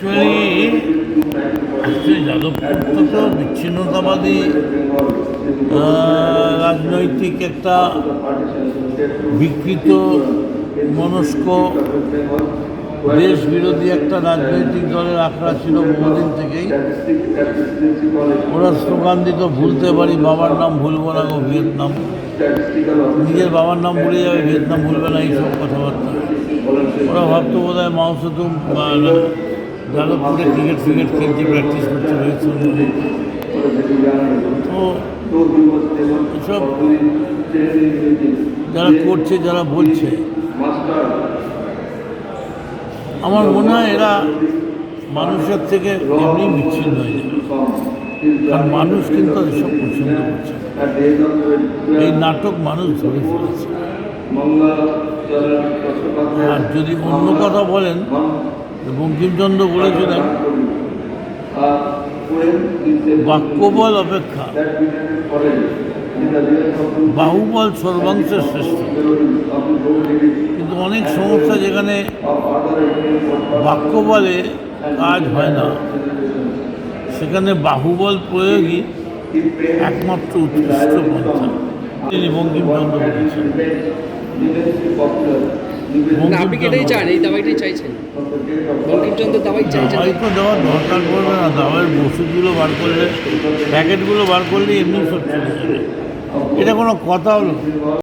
Actually actually Jadavpur তো বিচ্ছিন্নতাবাদী রাজনৈতিক একটা বিকৃত, মনস্ক দেশ বিরোধী একটা রাজনৈতিক দলের আখড়া ছিল বহুদিন থেকেই। ওরা স্লোগান দিত, ভুলতে পারি, বাবার নাম ভুলবো না গো, ভিয়েতনাম। নিজের বাবার নাম ভুলে যাবে, ভিয়েতনাম ভুলবে না, এইসব কথাবার্তা। ওরা ভাবতো বোধ হয় মাংস তো যাদবপুরে ক্রিকেট ফ্রিকেট খেলছে প্র্যাকটিস রোহিত শর্মা তো এসব যারা করছে, যারা বলছে, আমার মনে হয় এরা মানুষের থেকে এমনি বিচ্ছিন্ন হয়ে যাবে কারণ মানুষ কিন্তু এসব পছন্দ করছে এই নাটক মানুষ ধরে ফেলেছে। আর যদি অন্য কথা বলেন বঙ্কিমচন্দ্র বলেছিলেন বাক্যবল অপেক্ষা, বাহুবল সর্বাংশের শ্রেষ্ঠ কিন্তু অনেক সমস্যা যেখানে বাক্যবলে কাজ হয় না। সেখানে বাহুবল প্রয়োগই একমাত্র উৎকৃষ্ট পন্থা। তিনি বঙ্কিমচন্দ্র বলেছেন। না, আপনি কি এটাই চান? এই দাবাইটাই চাইছেন? বঙ্কিমচন্দ্র দাবাই চাইছেন? দাবাই তো দেওয়ার দরকার পড়বে না, দাবাইয়ের ওষুধগুলো বার করলে, প্যাকেটগুলো বার করলে এমনি সব চলে এটা কোনো কথা হলো